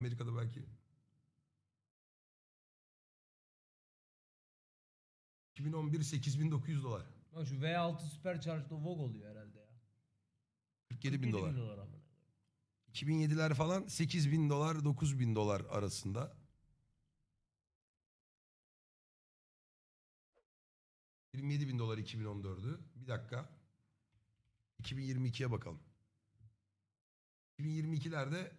Amerika'da belki. 2011 8900 dolar. Bak şu V6 Supercharged Vogue oluyor herhalde ya. 47 bin 47 dolar. dolar amına. 2007'ler falan 8 bin dolar 9 bin dolar arasında. ...27 bin dolar 2014'ü. Bir dakika. 2022'ye bakalım. 2022'lerde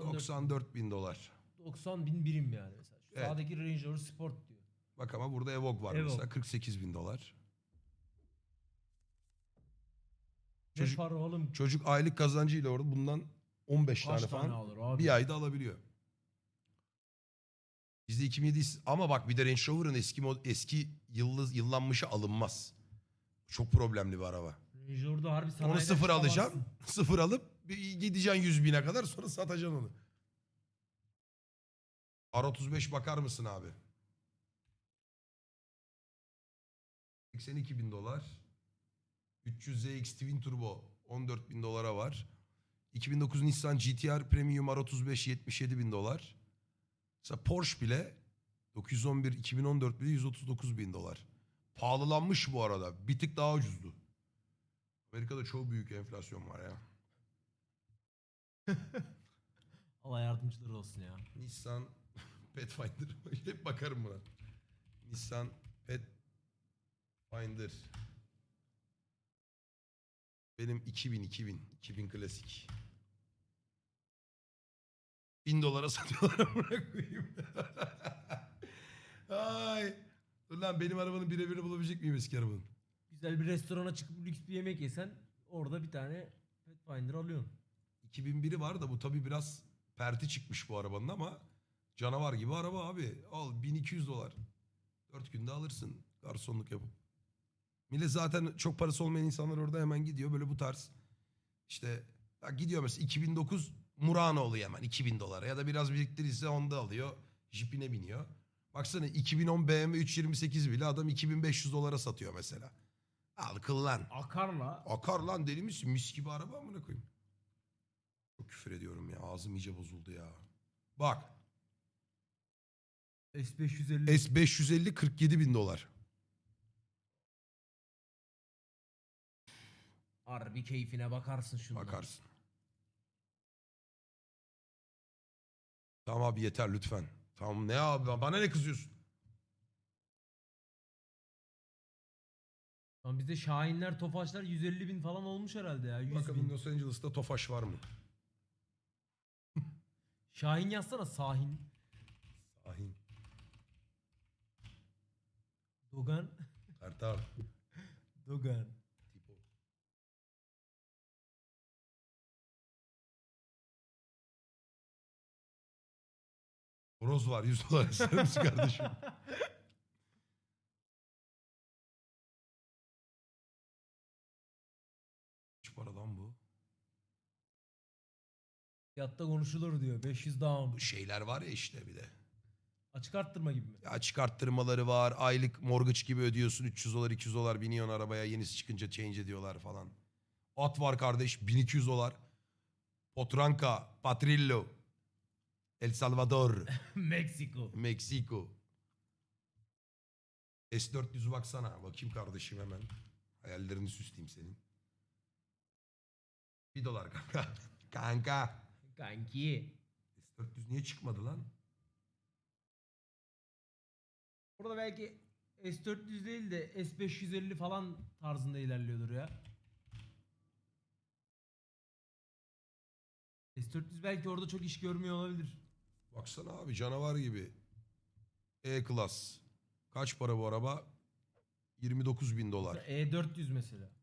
94, 94 bin dolar. 90 bin birim yani mesela. Şu Evet. Sağdaki Range Rover Sport diyor. Bak ama burada Evoque var Evoque. mesela 48 bin dolar. Ne Çocuk- para oğlum? Çocuk aylık kazancıyla orada bundan 15 Kaç tane tane falan alır abi? bir ayda alabiliyor. Bizde 2007 ama bak bir de Range Rover'ın eski mod, eski yıldız yıllanmışı alınmaz. Çok problemli bir araba. Range Rover'da harbi Onu sanayiden sıfır çıkamazsın. alacaksın. Sıfır alıp gideceksin 100 bine kadar sonra satacaksın onu. R35 bakar mısın abi? 82 bin dolar. 300 ZX Twin Turbo 14 bin dolara var. 2009 Nissan GTR Premium R35 77 bin dolar. Mesela Porsche bile 911 2014 bile 139 bin dolar. Pahalılanmış bu arada. Bir tık daha ucuzdu. Amerika'da çok büyük enflasyon var ya. Allah yardımcıları olsun ya. Nissan Pathfinder. Hep bakarım buna. Nissan Pathfinder. Benim 2000 2000 2000 klasik. 1000 dolara satıyorlar amına koyayım. Ay. Dur lan benim arabanın birebir bulabilecek miyim eski arabanın? Güzel bir restorana çıkıp lüks bir yemek yesen orada bir tane Pathfinder alıyorsun. 2001'i var da bu tabii biraz perti çıkmış bu arabanın ama canavar gibi araba abi. Al 1200 dolar. 4 günde alırsın garsonluk yapıp. Millet zaten çok parası olmayan insanlar orada hemen gidiyor böyle bu tarz. İşte ya gidiyor mesela 2009 Murano oluyor hemen 2000 dolara ya da biraz biriktirirse onda alıyor. Jeep'ine biniyor. Baksana 2010 BMW 328 bile adam 2500 dolara satıyor mesela. Al kıllan. Akarla Akar lan deli misin? Mis gibi araba amına koyayım. Çok küfür ediyorum ya. Ağzım iyice bozuldu ya. Bak. S550 S550 47 bin dolar. harbi keyfine bakarsın şundan. Bakarsın. Tamam abi yeter lütfen. Tamam ne abi bana ne kızıyorsun? Lan bizde Şahinler, Tofaşlar 150 bin falan olmuş herhalde ya. 100 Bakalım bin. Los Angeles'ta Tofaş var mı? Şahin yazsana Sahin. Ahin. Dogan. Kartal. Dogan. Tipo. Horoz var 100 dolar ister misin kardeşim? Kaç para lan bu? Fiyatta konuşulur diyor. 500 down. Bu şeyler var ya işte bir de. Açık arttırma gibi mi? Ya çıkarttırmaları var. Aylık mortgage gibi ödüyorsun. 300 dolar 200 dolar biniyorsun arabaya. Yenisi çıkınca change ediyorlar falan. At var kardeş 1200 dolar. Potranca, Patrillo, El Salvador, Meksiko. Meksiko. S400'ü baksana. Bakayım kardeşim hemen. Hayallerini süsleyeyim senin. 1 dolar kanka. kanka. Kanki. S400 niye çıkmadı lan? Burada belki S400 değil de S550 falan tarzında ilerliyordur ya. S400 belki orada çok iş görmüyor olabilir. Baksana abi canavar gibi. E-Class. Kaç para bu araba? 29 bin dolar. E400 mesela.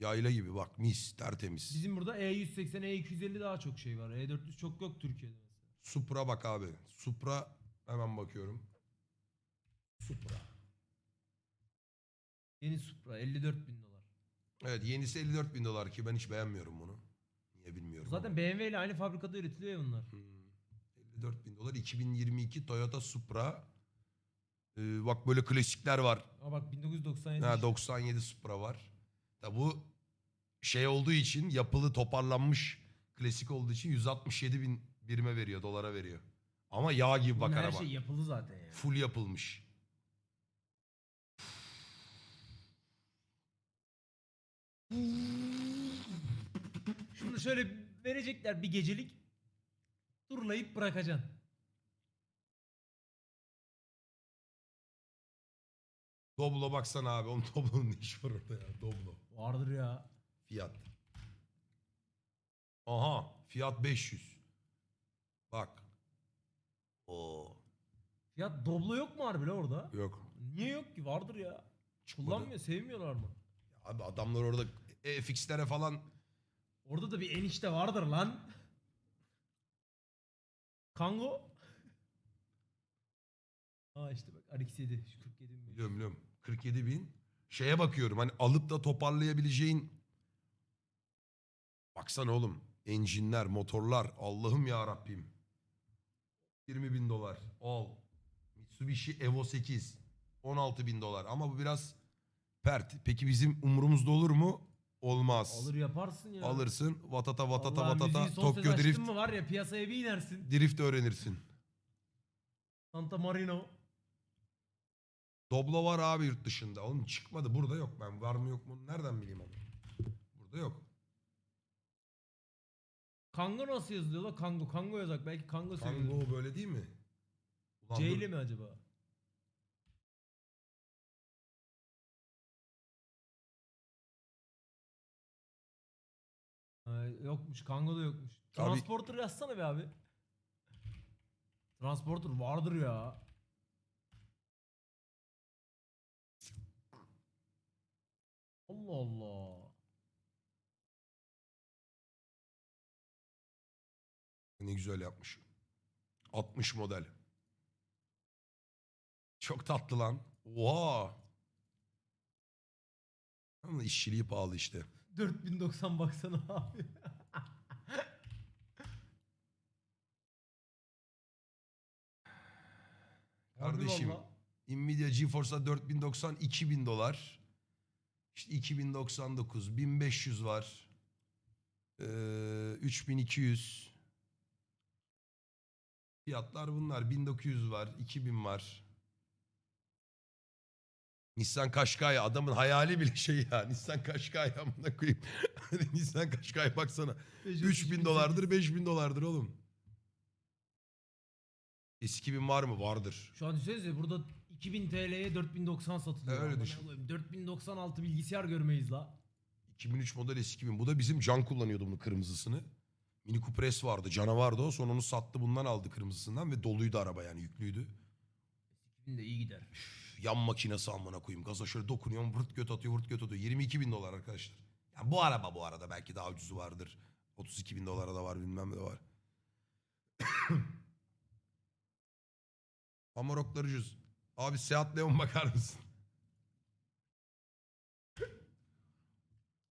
Yayla gibi bak mis tertemiz. Bizim burada E E180, E250 daha çok şey var. E400 çok yok Türkiye'de mesela. Supra bak abi. Supra hemen bakıyorum. Supra. Yeni Supra 54 bin dolar. Evet yenisi 54 bin dolar ki ben hiç beğenmiyorum bunu. Niye bilmiyorum. Zaten ama. BMW ile aynı fabrikada üretiliyor ya bunlar. Hmm, 54 bin dolar. 2022 Toyota Supra. Ee, bak böyle klasikler var. Ama bak 1997. Ha, 97 Supra var. Da bu şey olduğu için yapılı toparlanmış klasik olduğu için 167 bin Birime veriyor, dolara veriyor. Ama yağ gibi bak Bunun her araba. şey yapıldı zaten ya. Full yapılmış. Şunu şöyle verecekler bir gecelik. Turlayıp bırakacaksın. Doblo baksana abi. Onun Doblo'nun ne işi var orada ya? Doblo. Vardır ya. Fiyat. Aha. Fiyat 500. Bak. Oo. Fiyat Doblo yok mu harbi lan orada? Yok. Niye yok ki? Vardır ya. Kullanmıyor, sevmiyorlar mı? Abi adamlar orada FX'lere falan Orada da bir enişte vardır lan. Kango. Aa işte bak RX-7 şu 47 bin. biliyorum biliyorum 47 bin. Şeye bakıyorum hani alıp da toparlayabileceğin. Baksana oğlum enjinler motorlar Allah'ım ya Rabbim. 20 bin dolar al. Mitsubishi Evo 8 16 bin dolar. Ama bu biraz pert. Peki bizim umurumuzda olur mu? Olmaz. Alır yaparsın ya. alırsın. Vatata vatata Vallahi vatata. müziğin son Tokyo açtın Drift. mı var ya piyasaya bir inersin. drift öğrenirsin. Santa Marino. Doblo var abi yurt dışında. Oğlum çıkmadı. Burada yok. Ben var mı yok mu nereden bileyim onu. Burada yok. Kango nasıl yazılıyor la? Kango. Kango yazak. Belki Kango seviyordur. Tango böyle değil mi? Ulan dur. ile mi acaba? Ha, yokmuş. Kango da yokmuş. Abi- Transporter yazsana be abi. Transporter vardır ya. Allah Allah. Ne güzel yapmış. 60 model. Çok tatlı lan. Oha. Ama işçiliği pahalı işte. 4090 baksana abi. Harbi Kardeşim valla. Nvidia GeForce'da 4090 2000 dolar. İşte 2099 1500 var. Ee, 3200 Fiyatlar bunlar. 1900 var, 2000 var. Nissan Qashqai adamın hayali bile şey ya. Nissan Qashqai amına koyayım. Nissan Qashqai baksana. 3000 dolardır, 5000 dolardır oğlum. S2000 var mı? Vardır. Şu an düşünsenize burada 2000 TL'ye 4090 satılıyor. Öyle düşün. koyayım, 4096 bilgisayar görmeyiz la. 2003 model S2000. Bu da bizim Can kullanıyordu bunun kırmızısını. Mini Cooper S vardı. Canavardı o. Sonra onu sattı bundan aldı kırmızısından ve doluydu araba yani yüklüydü. 2000 de iyi gider. Üf, Yan makinesi amına koyayım. Gaza şöyle dokunuyorum vırt göt atıyor vırt göt atıyor. 22 bin dolar arkadaşlar. Yani bu araba bu arada belki daha ucuzu vardır. 32 bin dolara da var bilmem ne de var. Amaroklar ucuz. Abi Seat Leon bakar mısın?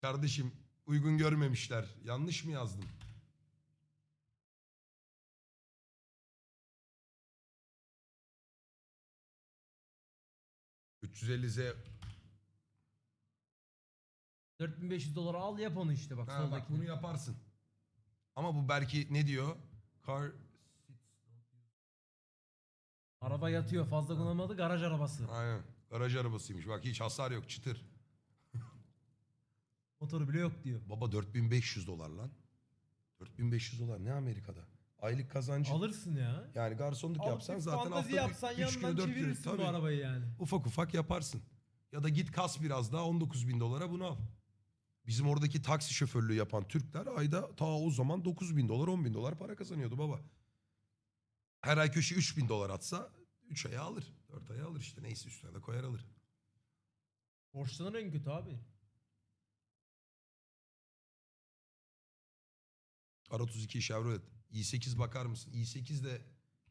Kardeşim uygun görmemişler. Yanlış mı yazdım? ...350Z 4500 dolara al yap onu işte bak Ha, bak bunu yaparsın. Ama bu belki ne diyor? Car Araba yatıyor fazla kullanmadı garaj arabası. Aynen. Garaj arabasıymış. Bak hiç hasar yok çıtır. Motoru bile yok diyor. Baba 4500 dolar lan. 4500 dolar ne Amerika'da? Aylık kazancı. Alırsın ya. Yani garsonluk Alıp yapsan bir zaten haftada yapsan 3 yandan kilo 4 kilo. çevirirsin bu Tabii. arabayı yani. Ufak ufak yaparsın. Ya da git kas biraz daha 19 bin dolara bunu al. Bizim oradaki taksi şoförlüğü yapan Türkler ayda ta o zaman 9 bin dolar 10 bin dolar para kazanıyordu baba. Her ay köşe 3 bin dolar atsa 3 aya alır. 4 aya alır işte neyse üstüne de koyar alır. Borçlanır en kötü abi. R32 Chevrolet. i8 bakar mısın? i8 de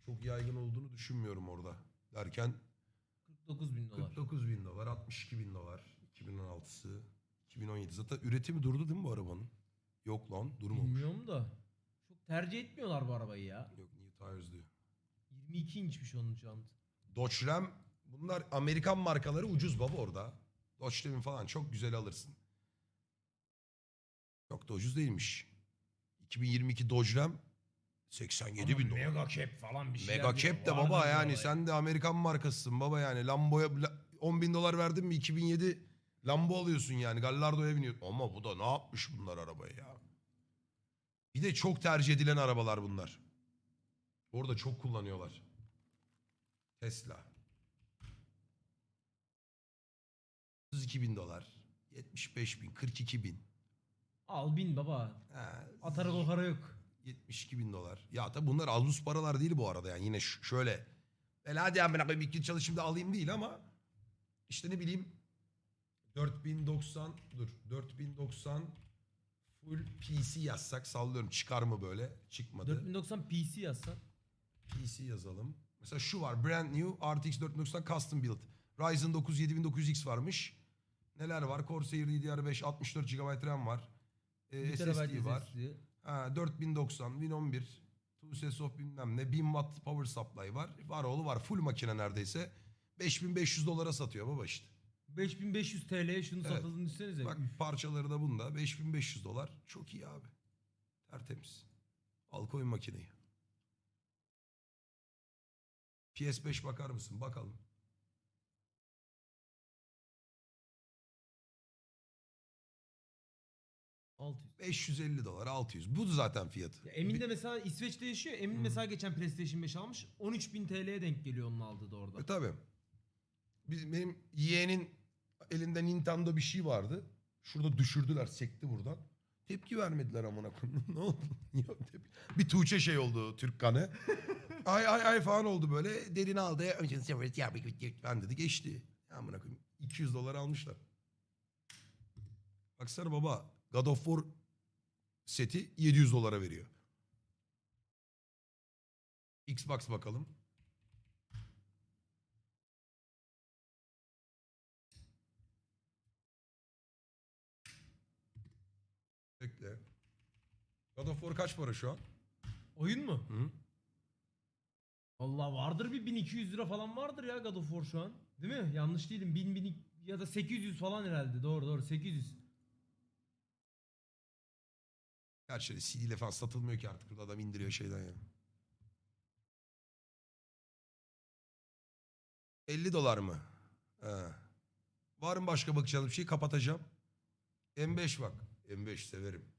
çok yaygın olduğunu düşünmüyorum orada. Derken 49 bin dolar. 49 bin dolar, 62 bin dolar, 2016'sı, 2017. Zaten üretimi durdu değil mi bu arabanın? Yok lan durmamış. Bilmiyorum da. Çok tercih etmiyorlar bu arabayı ya. Yok New Tires diyor. 22 inçmiş onun. Dodge Ram bunlar Amerikan markaları ucuz baba orada. Dodge Ram'in falan çok güzel alırsın. Çok da ucuz değilmiş. 2022 Dodge Ram 87 bin dolar. Mega cap falan bir şeyler. Mega cap de baba yani olay. sen de Amerikan markasısın baba yani. Lambo'ya la- 10 bin dolar verdin mi 2007 Lambo alıyorsun yani. Gallardo'ya biniyorsun. Ama bu da ne yapmış bunlar arabaya ya. Bir de çok tercih edilen arabalar bunlar. Orada çok kullanıyorlar. Tesla. 32 bin dolar. 75 bin, 42 bin. Al bin baba. Ha, Atarı kokara yok. 72 bin dolar. Ya tabi bunlar az buz paralar değil bu arada yani yine şöyle. Ben hadi amına koyayım iki çalışayım da alayım değil ama işte ne bileyim 4090 dur 4090 full PC yazsak sallıyorum çıkar mı böyle çıkmadı. 4090 PC yazsan. PC yazalım. Mesela şu var brand new RTX 4090 custom build. Ryzen 9 7900X varmış. Neler var? Corsair DDR5 64 GB RAM var. Ee, 1 SSD var. SSD. Ha, 4090, Win 11, Two of bilmem ne, 1000 watt power supply var. Var oğlu var. Full makine neredeyse. 5500 dolara satıyor baba işte. 5500 TL'ye şunu Evet. satıldığını düşünsenize. Bak Üf. parçaları da bunda. 5500 dolar. Çok iyi abi. Tertemiz. Al koyun makineyi. PS5 bakar mısın? Bakalım. Altı yüz. 550 dolar, 600. Bu zaten fiyatı. Ya Emin de mesela İsveç'te yaşıyor. Emin mesela geçen PlayStation 5 almış. 13.000 TL'ye denk geliyor onun aldığı da orada. E tabi. Bizim, benim yeğenin elinde Nintendo bir şey vardı. Şurada düşürdüler, sekti buradan. Tepki vermediler amına koyayım. ne oldu? Yok tepki. Bir Tuğçe şey oldu Türk kanı. ay ay ay falan oldu böyle. Derin aldı. Ben dedi geçti. Amına koyayım. 200 dolar almışlar. Baksana baba God of War seti 700 dolara veriyor. Xbox bakalım. God of War kaç para şu an? Oyun mu? Hı? Allah vardır bir 1200 lira falan vardır ya God of War şu an. Değil mi? Yanlış değilim. 1000, 1000 ya da 800 falan herhalde. Doğru doğru 800. Gerçi CD ile falan satılmıyor ki artık. Burada adam indiriyor şeyden ya. 50 dolar mı? He. Var mı başka bakacağım bir şey? Kapatacağım. M5 bak. M5 severim.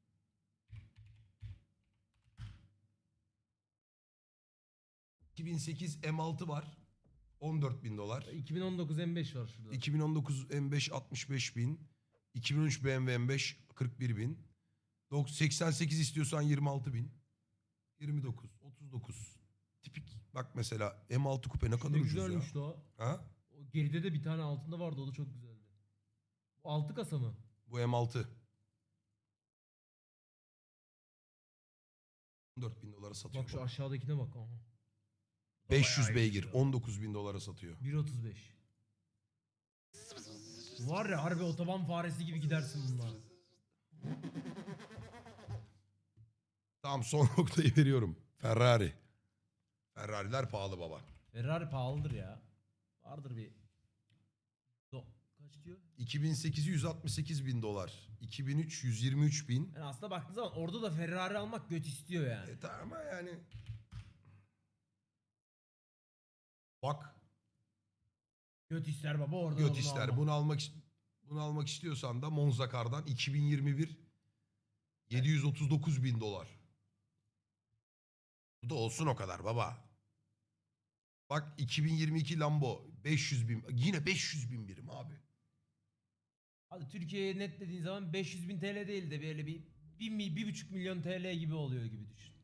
...2008 M6 var. 14 bin dolar. 2019 M5 var şurada. 2019 M5 65 bin. 2013 BMW M5 41 bin. Dok- 88 istiyorsan 26 bin. 29, 39. Tipik bak mesela M6 kupe ne kadar ucuz ya. güzelmiş. O Ha? geride de bir tane altında vardı o da çok güzeldi. Bu altı kasa mı? Bu M6. 14 bin dolara satıyor. Bak şu aşağıdakine bak. Aha. 500 Bayağı iyi beygir ya. 19 bin dolara satıyor. 1.35. Var ya harbi otoban faresi gibi gidersin bununla. Tamam son noktayı veriyorum. Ferrari. Ferrari'ler pahalı baba. Ferrari pahalıdır ya. Vardır bir. Do kaç diyor? 2008 168 bin dolar. 2003 123 bin. Yani aslında baktığın zaman orada da Ferrari almak göt istiyor yani. E tamam ama yani. Bak Göt ister baba orada da göt bunu ister. almak. Bunu almak bunu almak istiyorsan da Monza Car'dan 2021 739 bin dolar. Bu da olsun o kadar baba. Bak 2022 Lambo 500 bin. Yine 500 bin birim abi. Hadi Türkiye'ye net dediğin zaman 500 bin TL değil de böyle bir 1, mi, 1,5 milyon TL gibi oluyor gibi düşün.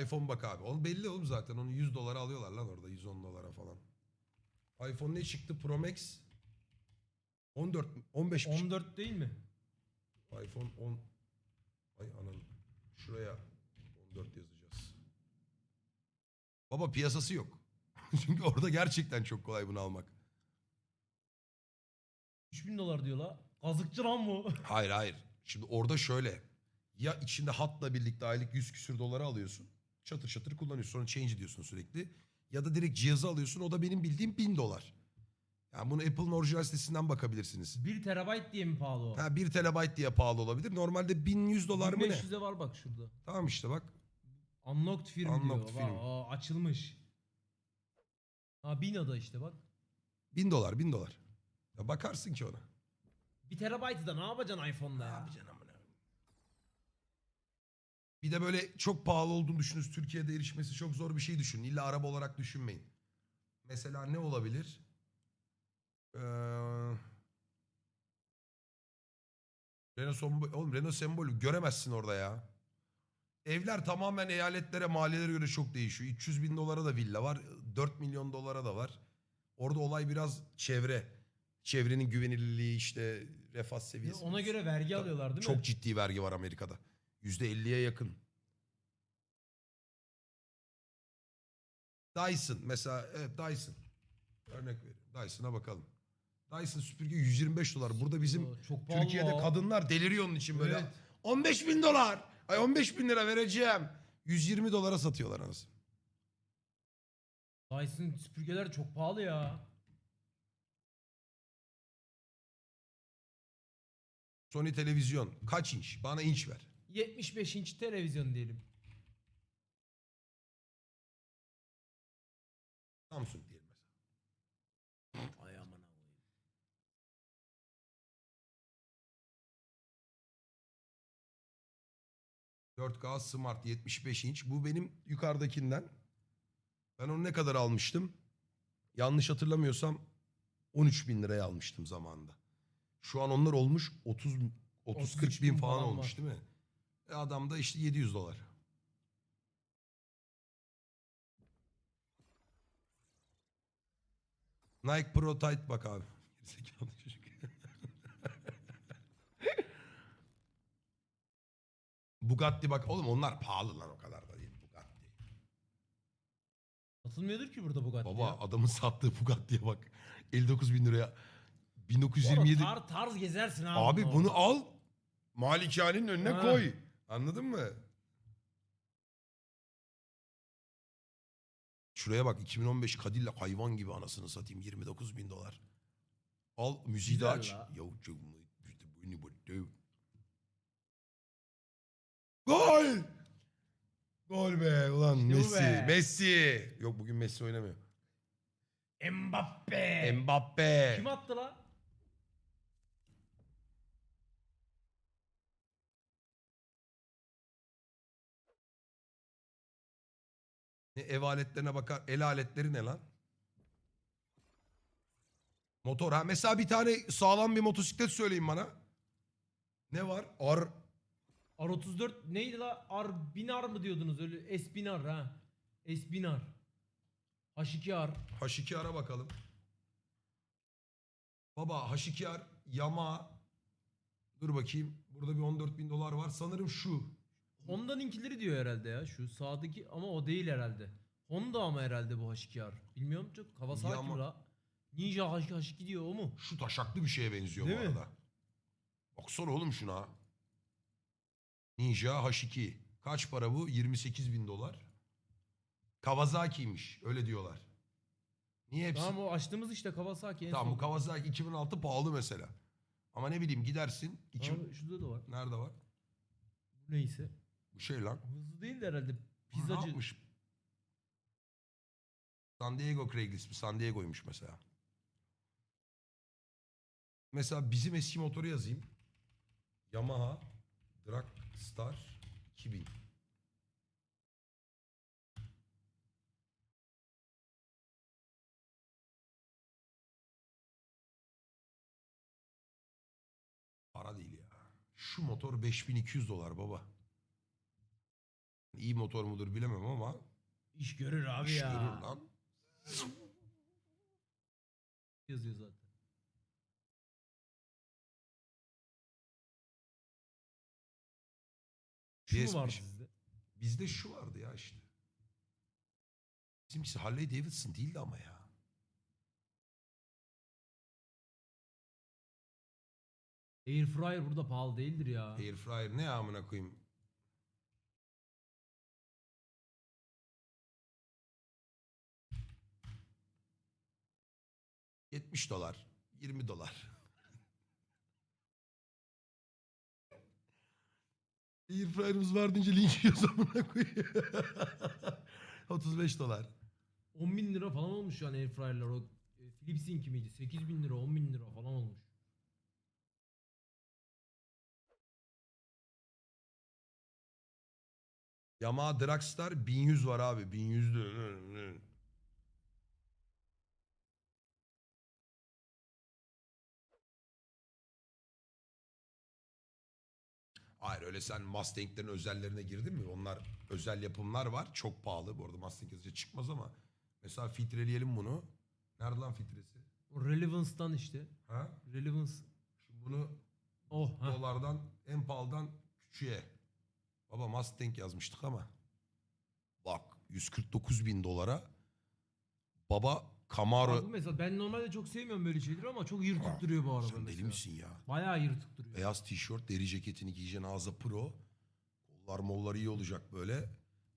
iPhone bak abi. Onun belli oğlum zaten. Onu 100 dolara alıyorlar lan orada. 110 dolara falan. iPhone ne çıktı? Pro Max 14 mi? 15 mi? 14 değil mi? iPhone 10 Ay anam. Şuraya 14 yazacağız. Baba piyasası yok. Çünkü orada gerçekten çok kolay bunu almak. 3000 dolar diyor la. Kazıkçı lan bu. Hayır hayır. Şimdi orada şöyle. Ya içinde hatla birlikte aylık 100 küsür dolara alıyorsun. Çatır çatır kullanıyorsun. Sonra change ediyorsun sürekli. Ya da direkt cihazı alıyorsun. O da benim bildiğim 1000 dolar. Yani bunu Apple'ın orijinal sitesinden bakabilirsiniz. 1 terabayt diye mi pahalı o? Ha 1 terabayt diye pahalı olabilir. Normalde 1100 dolar mı ne? 1500'e var bak şurada. Tamam işte bak. Unlocked film Unlocked diyor. film. Aa, açılmış. Ha Bina'da işte bak. 1000 dolar 1000 dolar. Ya bakarsın ki ona. 1 terabaytı da ne yapacaksın iPhone'da ya? Abi canım ne? Bir de böyle çok pahalı olduğunu düşünün. Türkiye'de erişmesi çok zor bir şey düşünün. İlla araba olarak düşünmeyin. Mesela ne olabilir? Ee, Renault Sembol. Oğlum Renault sembolü göremezsin orada ya. Evler tamamen eyaletlere, mahallelere göre çok değişiyor. 300 bin dolara da villa var. 4 milyon dolara da var. Orada olay biraz çevre. Çevrenin güvenilirliği işte refah seviyesi. Ona göre vergi alıyorlar değil mi? Çok ciddi vergi var Amerika'da. %50'ye yakın. Dyson mesela evet Dyson. Örnek vereyim. Dyson'a bakalım. Dyson süpürge 125 dolar. Burada bizim çok pahalı Türkiye'de kadınlar deliriyor onun için böyle. Evet. 15 bin dolar. Ay 15 bin lira vereceğim. 120 dolara satıyorlar anasını. Dyson süpürgeler çok pahalı ya. Sony televizyon kaç inç? Bana inç ver. 75 inç televizyon diyelim. Samsung diyelim mesela. Ay aman koyayım. Dört k Smart 75 inç. Bu benim yukarıdakinden. Ben onu ne kadar almıştım? Yanlış hatırlamıyorsam 13 bin liraya almıştım zamanında. Şu an onlar olmuş 30 30 40 33 bin bin falan, falan olmuş var. değil mi? E adam da işte 700 dolar. Nike Pro Tight bak abi. Gerizekalı çocuk. Bugatti bak oğlum onlar pahalı lan o kadar da değil Bugatti. Satılmıyordur ki burada Bugatti Baba ya. adamın sattığı Bugatti'ye bak. 59 bin liraya. Bu arada 1927. tar- tarz gezersin abi. Abi bunu al. Malikanenin önüne Ha. koy. Anladın mı? Şuraya bak 2015 Cadillac hayvan gibi anasını satayım 29 bin dolar. Al müziği de Güzel aç. la. Ya çok işte bunu bu dev. Gol! Gol be ulan İşte bu Messi. be. Messi. Yok bugün Messi oynamıyor. Mbappe. Mbappe. Kim attı la? Ne ev aletlerine bakar. El aletleri ne lan? Motor ha. Mesela bir tane sağlam bir motosiklet söyleyin bana. Ne var? Ar R34 neydi la? R binar mı diyordunuz öyle? S binar ha. S binar. H2R. H2 ara bakalım. Baba H2 R Yamaha. Dur bakayım. Burada bir 14 bin dolar var. Sanırım şu. Honda'nınkileri diyor herhalde ya şu sağdaki ama o değil herhalde. Honda ama herhalde bu H2R. Bilmiyorum çok Kawasaki mi la? Ninja H- H2 diyor o mu? Şu taşaklı bir şeye benziyor Değil bu mi? arada. Baksana oğlum şuna. Ninja H2. Kaç para bu? 28 bin dolar. Kawasaki'ymiş. Öyle diyorlar. Niye hepsi? Tamam o açtığımız işte Kawasaki en Tamam son. bu Kawasaki 2006 pahalı mesela. Ama ne bileyim gidersin. iki- Abi şurada da var. Nerede var? Bu neyse. Bu şey lan. Hızlı değil de herhalde. Ne Pizzacı. yapmış? San Diego Craigslist mi? San Diego'ymuş mesela. Mesela bizim eski motoru yazayım. Yamaha Dragstar 2000. Para değil ya. Şu motor 5200 dolar baba. İyi motor mudur bilemem ama İş görür abi iş ya. görür lan. Yazıyor zaten. Şu mu var PS5. sizde? Bizde şu vardı ya işte. Bizimkisi Harley Davidson değildi ama ya. Airfryer burada pahalı değildir ya. Airfryer ne amına koyayım. 70 dolar. 20 dolar. Airfryer'ımız var deyince linç yiyoruz amına koyayım. 35 dolar. 10 bin lira falan olmuş yani airfryer'lar o e, Philips'inki miydi? 8 bin lira 10 bin lira falan olmuş. Yamaha Dragstar 1100 var abi. 1100 de. Hayır öyle sen Mustang'lerin özellerine girdin mi? Onlar özel yapımlar var. Çok pahalı. Bu arada Mustang yazınca çıkmaz ama. Mesela filtreleyelim bunu. Nerede lan filtresi? O Relevance'dan işte. Ha? Relevance. Şimdi bunu Oh ha. dolardan en pahalıdan küçüğe. Baba Mustang yazmıştık ama. Bak 149 bin dolara. Baba Camaro. Bak mesela ben normalde çok sevmiyorum böyle şeyleri ama çok yırtık duruyor bu araba Sen mesela. deli misin ya? Bayağı yırtık duruyor. Beyaz tişört, deri ceketini giyeceksin ağza pro. Kollar mollar iyi olacak böyle.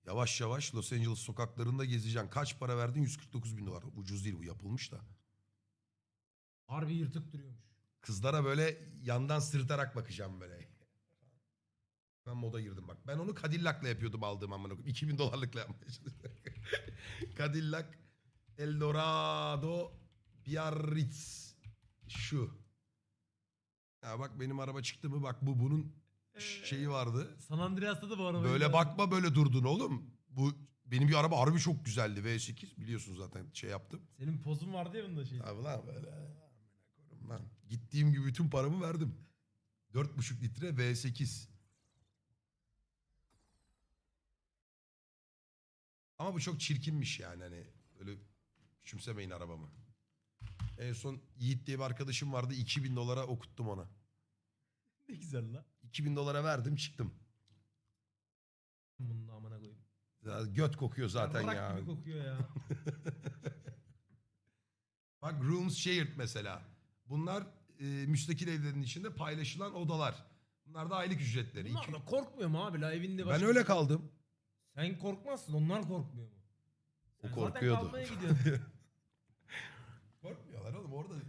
Yavaş yavaş Los Angeles sokaklarında gezeceksin. Kaç para verdin? 149 bin dolar. Ucuz değil bu yapılmış da. Harbi yırtık duruyormuş. Kızlara böyle yandan sırıtarak bakacağım böyle. Ben moda girdim bak. Ben onu Cadillac'la yapıyordum aldığım amına koyayım. 2000 dolarlıkla yapmaya çalışıyorum. Cadillac Eldorado Biarritz. Şu. Ya bak benim araba çıktı mı bak bu bunun ş- şeyi vardı. San Andreas'ta da bu araba. Böyle bakma böyle durdun oğlum. Bu benim bir araba harbi çok güzeldi V8 biliyorsun zaten şey yaptım. Senin pozun vardı ya bunda şey. Abi lan böyle lan. Gittiğim gibi bütün paramı verdim. 4,5 litre V8. Ama bu çok çirkinmiş yani hani öyle küçümsemeyin arabamı. En son Yiğit diye bir arkadaşım vardı 2000 dolara okuttum ona. Ne güzel la. 2000 dolara verdim çıktım. Bunun da amına koyayım. Ya Göt kokuyor zaten ya. gibi kokuyor ya. Bak rooms shared mesela. Bunlar e, müstakil evlerin içinde paylaşılan odalar. Bunlar da aylık ücretleri. Bunlar İki- da korkmuyor mu abi la evinde Ben başka- öyle kaldım. Sen korkmazsın onlar korkmuyor mu? O Sen korkuyordu. Zaten kalmaya gidiyorsun. Oğlum orada.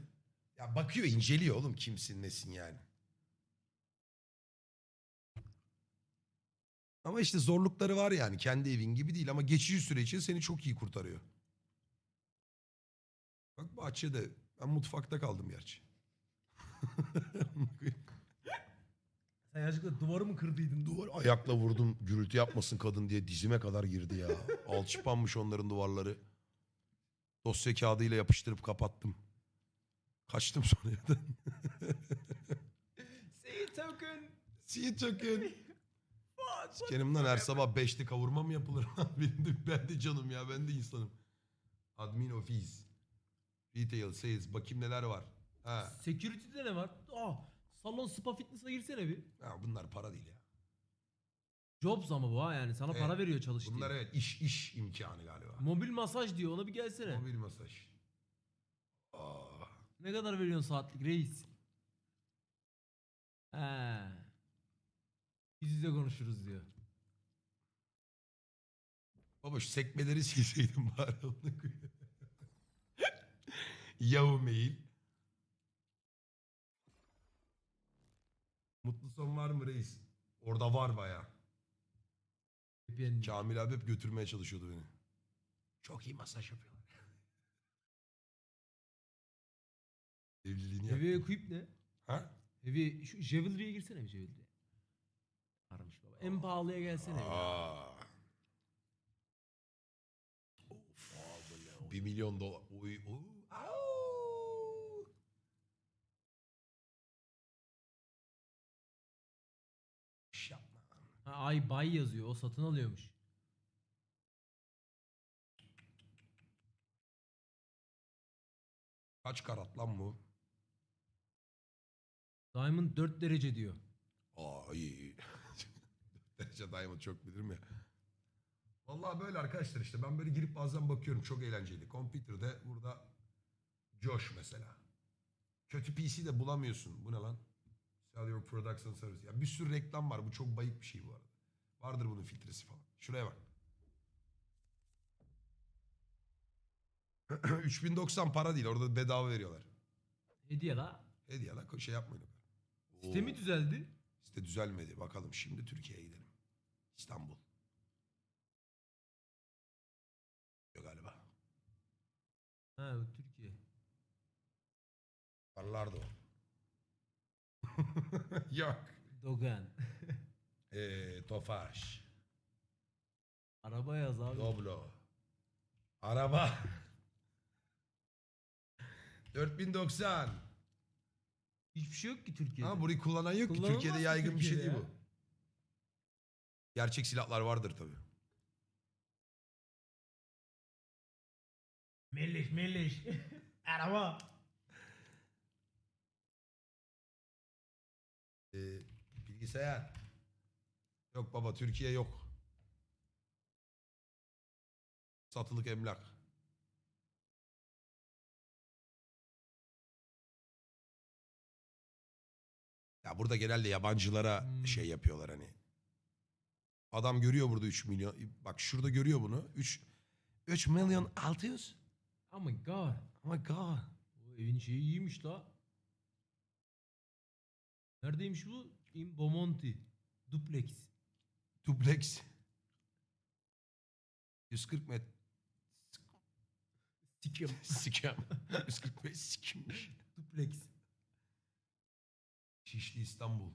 Ya bakıyor inceliyor oğlum kimsin nesin yani. Ama işte zorlukları var yani. Kendi evin gibi değil ama geçici süre için seni çok iyi kurtarıyor. Bak bahçede. Ben mutfakta kaldım gerçi. Sen yanlışlıkla duvarı mı kırdıydın? Duvar ayakla vurdum gürültü yapmasın kadın diye dizime kadar girdi ya. Alçıpanmış onların duvarları. Dosya kağıdıyla yapıştırıp kapattım. Kaçtım sonra evden. Say token. See token. Kenimden her sabah 5'te kavurma mı yapılır? Benim de, ben de canım ya ben de insanım. Admin office. Retail, sales. Bakayım neler var. Ha. Security'de ne var? Aa, salon spa fitness'a girsene bir. ha bunlar para değil ya. Jobs ama bu ha yani sana Evet. para veriyor çalış diye. Bunlar evet iş iş imkanı galiba. Mobil masaj diyor ona bir gelsene. Mobil masaj. Ne kadar veriyorsun saatlik reis? He. Yüz yüze konuşuruz diyor. Baba şu sekmeleri silseydim bari onu koyayım. Yahoo mail. Mutlu son var mı reis? Orada var baya. VPN. Kamil abi hep götürmeye çalışıyordu beni. Çok iyi masaj yapıyorlar. Evliliğini Heavy yap. equip ne? Ha? Heavy şu Javelry'e girsene bir Javelry'e. Varmış baba. En pahalıya gelsene. ya. Aa. Of. Bir milyon dolar. Oy, oy. Au. İş yapma. Ha, ay buy yazıyor. O satın alıyormuş. Kaç karat lan bu? Diamond 4 derece diyor. Aa iyi iyi. Derece Diamond çok bilirim ya. Vallahi böyle arkadaşlar işte ben böyle girip bazen bakıyorum çok eğlenceli. Computer'da burada Josh mesela. Kötü PC de bulamıyorsun. Bu ne lan? Sell your products and services. Ya bir sürü reklam var. Bu çok bayık bir şey bu arada. Vardır bunun filtresi falan. Şuraya bak. 3090 para değil orada bedava veriyorlar. Hediye la. Hediye la şey yapmayın. Site mi Oo, düzeldi? Site düzelmedi. Bakalım şimdi Türkiye'ye gidelim. İstanbul. Yok galiba. Ha bu Türkiye. Parlardo. Yok. Dogan. Ee, Tofaş. Araba yaz abi. Doblo. Araba. 4090. Hiçbir şey yok ki Türkiye'de. Ama burayı kullanan yok ki. Kullanılmaz Türkiye'de ki yaygın bir şey Türkiye'de değil ya. bu. Gerçek silahlar vardır tabii. Melleş melleş. Araba. Ee, bilgisayar. Yok baba Türkiye yok. Satılık emlak. Ya burada genelde yabancılara şey yapıyorlar hani. Adam görüyor burada 3 milyon. Bak şurada görüyor bunu. 3 3 milyon 600. Oh my god. Oh my god. Bu evin şeyi iyiymiş la. Neredeymiş bu? In Bomonti. Duplex. Duplex. 140 metre. Sikim. Sikem. 145 sikimmiş. Duplex. Şişli İstanbul.